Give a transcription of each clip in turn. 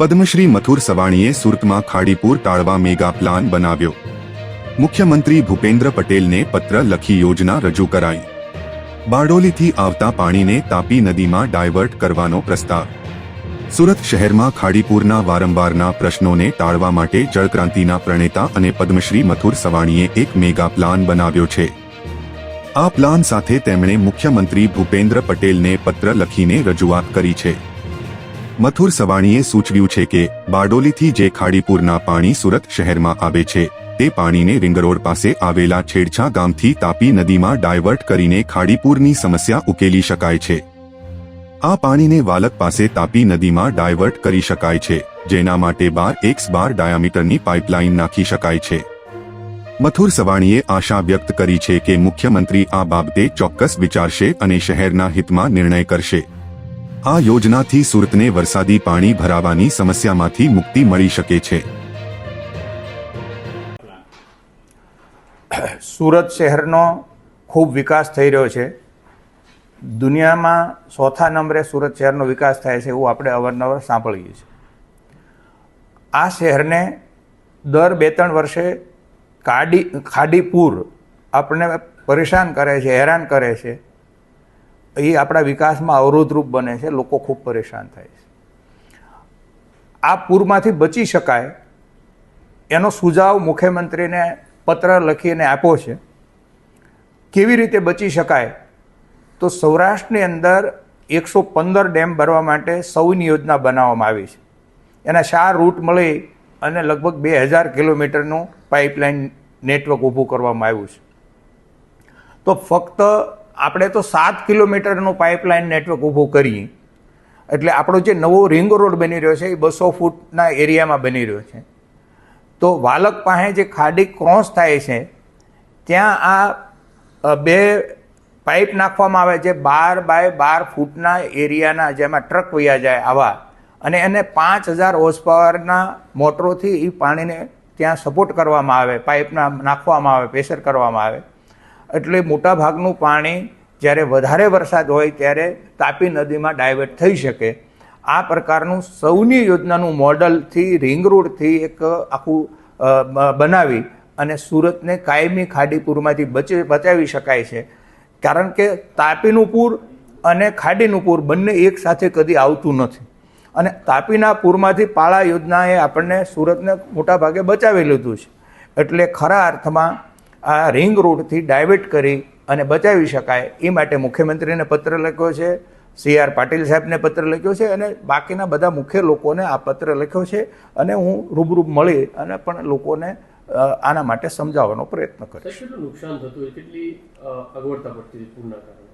પદ્મશ્રી મથુર સવાણીએ સુરતમાં ખાડીપુર ટાળવા mega plan બનાવ્યો. મુખ્યમંત્રી ભૂપેન્દ્ર પટેલને પત્ર લખી યોજના રજૂ કરાઈ. બારડોલીથી આવતા પાણીને તાપી નદીમાં ડાયવર્ટ કરવાનો પ્રસ્તાવ. સુરત શહેરમાં ખાડીપુરના વારંવારના પ્રશ્નોને ટાળવા માટે જળક્રાંતિના પ્રણેતા અને પદ્મશ્રી મથુર સવાણીએ એક મેગા પ્લાન બનાવ્યો છે. આ પ્લાન સાથે તેમણે મુખ્યમંત્રી ભૂપેન્દ્ર પટેલને પત્ર લખીને રજૂઆત કરી છે. મથુર સવાણીએ સૂચવ્યું છે કે બારડોલીથી જે ખાડીપુરના પાણી સુરત શહેરમાં આવે છે, તે પાણીને રિંગરોડ પાસે આવેલા છેડછા ગામથી તાપી નદીમાં ડાયવર્ટ કરીને ખાડીપુરની સમસ્યા ઉકેલી શકાય છે. આ પાણીને વાલક પાસે તાપી નદીમાં ડાયવર્ટ કરી શકાય છે, જેના માટે બાર એક્સ બાર ડાયામીટરની પાઇપલાઇન નાખી શકાય છે. મથુર સવાણીએ આશા વ્યક્ત કરી છે કે મુખ્યમંત્રી આ બાબતે ચોક્કસ વિચારશે અને શહેરના હિતમાં નિર્ણય કરશે. આ યોજનાથી સુરતને વરસાદી પાણી ભરાવાની સમસ્યામાંથી મુક્તિ મળી શકે છે. સુરત શહેરનો ખૂબ વિકાસ થઈ રહ્યો છે. દુનિયામાં ચોથા નંબરે સુરત શહેરનો વિકાસ થાય છે એવું આપણે અવારનવાર સાંભળીએ છીએ. આ શહેરને દર બે ત્રણ વર્ષે કાડી ખાડીપુર આપણને પરેશાન કરે છે, હેરાન કરે છે. એ આપણા વિકાસમાં અવરોધરૂપ બને છે, લોકો ખૂબ પરેશાન થાય છે. આ પૂરમાંથી બચી શકાય એનો સુઝાવ મુખ્યમંત્રીને પત્ર લખીને આપ્યો છે. કેવી રીતે બચી શકાય? તો સૌરાષ્ટ્રની અંદર એકસો પંદર ડેમ ભરવા માટે સૌની યોજના બનાવવામાં આવી છે. એના શા રૂટ મળી અને લગભગ બે હજાર કિલોમીટરનું પાઇપલાઇન નેટવર્ક ઊભું કરવામાં આવ્યું છે. તો ફક્ત આપણે તો સાત કિલોમીટરનું પાઇપલાઇન નેટવર્ક ઊભું કરીએ. એટલે આપણો જે નવો રિંગ રોડ બની રહ્યો છે, એ બસો ફૂટના એરિયામાં બની રહ્યો છે. તો વાલક પાસે જે ખાડી ક્રોસ થાય છે, ત્યાં આ બે પાઇપ નાખવામાં આવે છે, બાર બાય બાર ફૂટના એરિયાના જેમાં ટ્રક વયા જાય આવા. અને એને પાંચ હજાર હોર્સ પાવરના મોટરોથી એ પાણીને ત્યાં સપોર્ટ કરવામાં આવે, પાઇપના નાખવામાં આવે, પ્રેશર કરવામાં આવે. એટલે મોટાભાગનું પાણી જ્યારે વધારે વરસાદ હોય ત્યારે તાપી નદીમાં ડાયવર્ટ થઈ શકે. આ પ્રકારનું સૌની યોજનાનું મોડલથી, રિંગ રોડથી એક આખું બનાવી અને સુરતને કાયમી ખાડીપુરમાંથી બચી, બચાવી શકાય છે. કારણ કે તાપીનું પૂર અને ખાડીનું પૂર બંને એક સાથે કદી આવતું નથી. અને તાપીના પૂરમાંથી પાળા યોજનાએ આપણને સુરતને મોટા ભાગે બચાવી લીધું છે. એટલે ખરા અર્થમાં આ રિંગ રોડથી ડાયવર્ટ કરી અને બચાવી શકાય એ માટે મુખ્યમંત્રીને પત્ર લખ્યો છે સી આર પાટીલ સાહેબને પત્ર લખ્યો છે અને બાકીના બધા મુખ્ય લોકોને આ પત્ર લખ્યો છે અને હું રૂબરૂ મળી અને પણ લોકોને આના માટે સમજાવવાનો પ્રયત્ન કરીશ. નુકસાન થતું કેટલી અગવડતા પડતી પૂરના કારણે?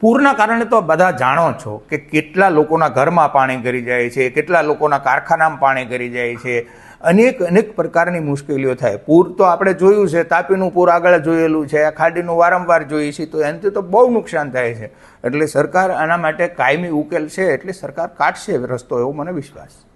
પૂરના કારણે તો બધા જાણો છો કે કેટલા લોકોના ઘરમાં પાણી કરી જાય છે કેટલા લોકોના કારખાનામાં પાણી કરી જાય છે અનેક અનેક પ્રકારની મુશ્કેલીઓ થાય. પૂર તો આપણે જોયું છે, તાપીનું પૂર આગળ જોયેલું છે, આ ખાડીનું વારંવાર જોઈએ છીએ, તો એનાથી તો બહુ નુકસાન થાય છે. એટલે સરકાર આના માટે કાયમી ઉકેલ છે, એટલે સરકાર કાઢશે રસ્તો, એવો મને વિશ્વાસ છે.